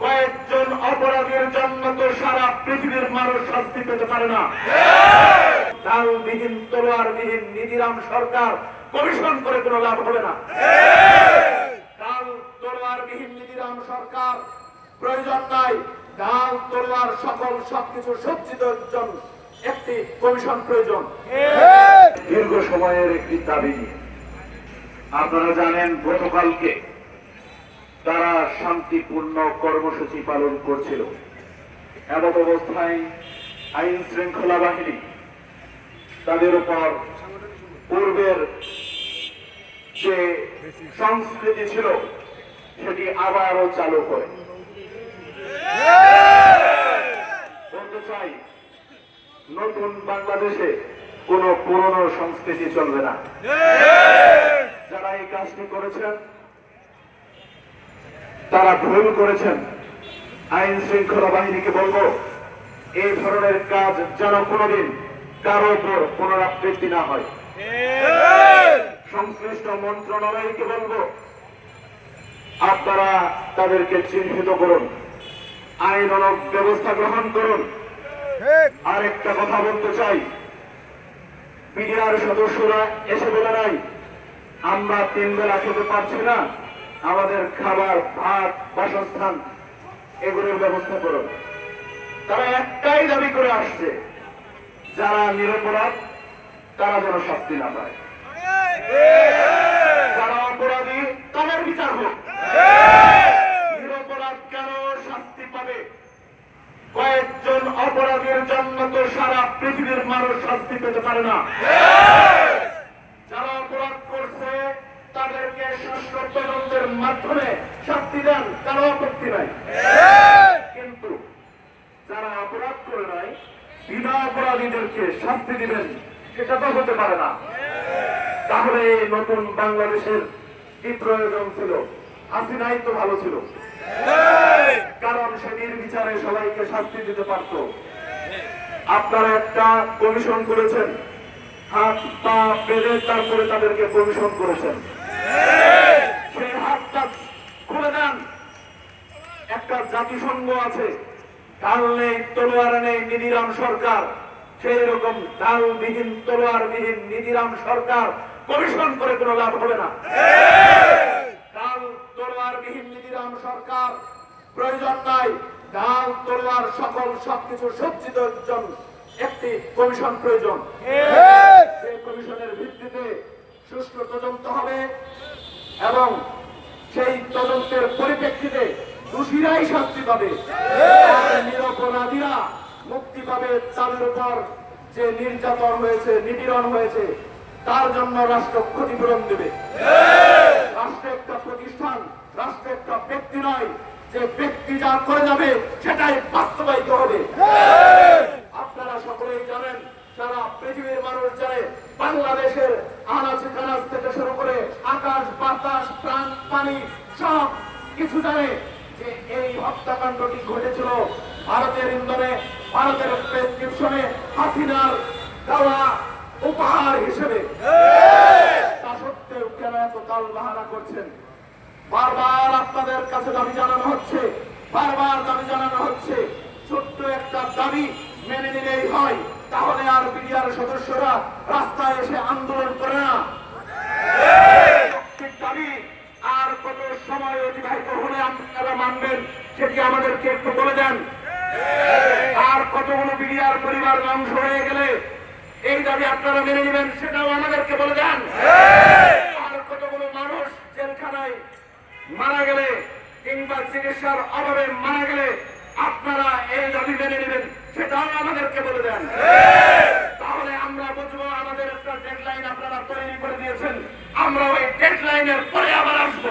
কয়েকজন অপরাধীর জন্য তো সারা পৃথিবীর মানুষ শাস্তি পেতে পারে না। ডালবিহীন তলোয়ারবিহীন নিধিরাম সরকার কমিশন করে কোনো লাভ হবে না। তলোয়ারবিহীন সরকার প্রয়োজন নাই। তলোয়ার সকল সবকিছু সজ্জিত একজন একটি কমিশন প্রয়োজন। দীর্ঘ সময়ের একটি দাবি। নিয়ে আপনারা জানেন গতকালকে তারা শান্তিপূর্ণ কর্মসূচি পালন করছিল। এমন অবস্থায় আইন শৃঙ্খলা বাহিনী তাদের উপর পূর্বের যে সংস্কৃতি ছিল, সেটি আবারও চালু করে। চাই, নতুন বাংলাদেশে কোনো পুরনো সংস্কৃতি চলবে না। যারা এই কাজটি করেছেন তারা ভুল করেছেন। আইন শৃঙ্খলা বাহিনীকে বলব, এই ধরনের কাজ যেন কোনোদিন কারও উপর পুনরাবৃত্তি না হয়। সংশ্লিষ্ট মন্ত্রণালয়কে বলব, আপনারা তাদেরকে চিহ্নিত করুন। আইন আইনানক ব্যবস্থা গ্রহণ করুন। আরেকটা কথা বলতে চাই। পিডিআর সদস্যরা এসে বলে নাই, আমরা তিন বেলা খেতে পারছি না। আমাদের খাবার, ভাত, বাসস্থান, এগুলোর ব্যবস্থা করুন। তারা একটাই দাবি করে আসছে, যারা নিরপরাধ, তারা যেন শাস্তি না পায়। যারা অপরাধী, তাদের বিচার হোক। নিরপরাধ কেন শাস্তি পাবে? কয়েকজন অপরাধীর জন্য তো সারা পৃথিবীর মানুষ শাস্তি পেতে পারে না যারা অপরাধ করছে তদন্তের মাধ্যমে শাস্তি দেন কারও আপত্তি নাই। কিন্তু যারা অপরাধ করে নাই, বিনা অপরাধীদেরকে শাস্তি দিবেন, সেটা তো হতে পারে না। তাহলে এই নতুন বাংলাদেশের কি প্রয়োজন ছিল? হাসিনাই তো ভালো ছিল। কারণ সে নির্বিচারে সবাইকে শাস্তি দিতে পারত। আপনারা একটা কমিশন করেছেন, হাত, পা বেঁধে তারপরে তাদেরকে কমিশন করেছেন সেই হাতটা খুলে দেন একটা জাতিসংঘ আছে। ঢাল নেই, তলোয়ার নেই, নিধিরাম সরকার। সেই রকম ঢালবিহীন তলোয়ারবিহীন, নিধিরাম সরকার কমিশন করে কোনো লাভ হবে না। ঢাল তলোয়ারবিহীন, নিধিরাম সরকার প্রয়োজন নাই। ঢাল তলোয়ার সকল সবকিছু সজ্জিত একজন, একটি কমিশন প্রয়োজন। সেই কমিশনের ভিত্তিতে সুষ্ঠু তদন্ত হবে এবং সেই তদন্তের পরিপ্রেক্ষিতে দোষীরাই শাস্তি পাবে। নিরপরাধীরা মুক্তি পাবে তাদের উপর। যে নির্যাতন হয়েছে, নিপীড়ন হয়েছে, তার জন্য রাষ্ট্র ক্ষতিপূরণ দেবে। রাষ্ট্র একটা প্রতিষ্ঠান, রাষ্ট্র একটা ব্যক্তি নয়। যে ব্যক্তি যা করে যাবে, সেটাই বাস্তবায়িত হবে। আপনারা সকলেই জানেন, সারা পৃথিবীর মানুষ জানে, বাংলাদেশের আনাজ কানাজ থেকে শুরু করে আকাশ, বাতাস, প্রাণ, পানি, সব কিছু জানে। হত্যাকাণ্ডটি ঘটেছিল ভারতের ইন্ধনে ভারতের প্রেসক্রিপশনে হাসিনার দেওয়া উপহার হিসেবে। তা সত্ত্বেও কেন এত কাল বাহানা করছেন? বারবার আপনাদের কাছে দাবি জানানো হচ্ছে বারবার দাবি জানানো হচ্ছে। ছোট্ট একটা দাবি মেনে নিলেই হয় তাহলে আর বিডিআর সদস্যরা রাস্তায় এসে আন্দোলন করে না একটি দাবি আর কত সময় অতিবাহিত হলে আপনারা মানবেন সেটি আমাদেরকে একটু বলে দেন আর বিডিআর পরিবার ধ্বংস হয়ে গেলে এই দাবি আপনারা মেনে নেবেন সেটাও আমাদেরকে বলে দেন। আর কতগুলো মানুষ জেলখানায় মারা গেলে কিংবা চিকিৎসার অভাবে মারা গেলে আপনারা এই দাবি মেনে নেবেন সেটাও আমাদেরকে বলে দেন। তাহলে আমরা বুঝব আমাদের একটা ডেডলাইন আপনারা তৈরি করে দিয়েছেন। আমরা ওই ডেডলাইনের পরে আবার আসব।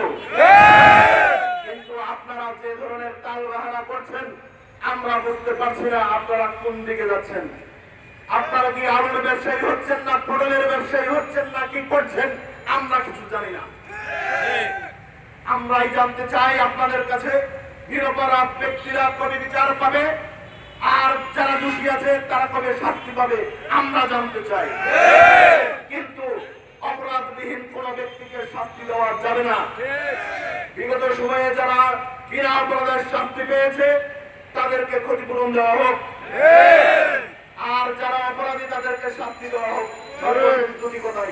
কিন্তু আপনারা যে ধরনের তাল বাহানা করছেন আমরা বুঝতে পারছি না আপনারা কোন দিকে যাচ্ছেন। আপনারা কি আলুর ব্যবসায়ী হচ্ছেন না পটলের ব্যবসায়ী হচ্ছেন না কি করছেন? আমরা কিছু জানি না। আমরাই জানতে চাই আপনাদের কাছে নিরপরাধ ব্যক্তিরা কবে বিচার পাবে, আর যারা দোষী আছে তারা কবে শাস্তি পাবে, আমরা জানতে চাই। কিন্তু অপরাধবিহীন কোন ব্যক্তিকে শাস্তি দেওয়া যাবে না। বিগত সময়ে যারা বিনা অপরাধের শাস্তি পেয়েছে তাদেরকে ক্ষতিপূরণ দেওয়া হোক। আর যারা অপরাধী তাদেরকে শাস্তি দেওয়া হোক। কথাই।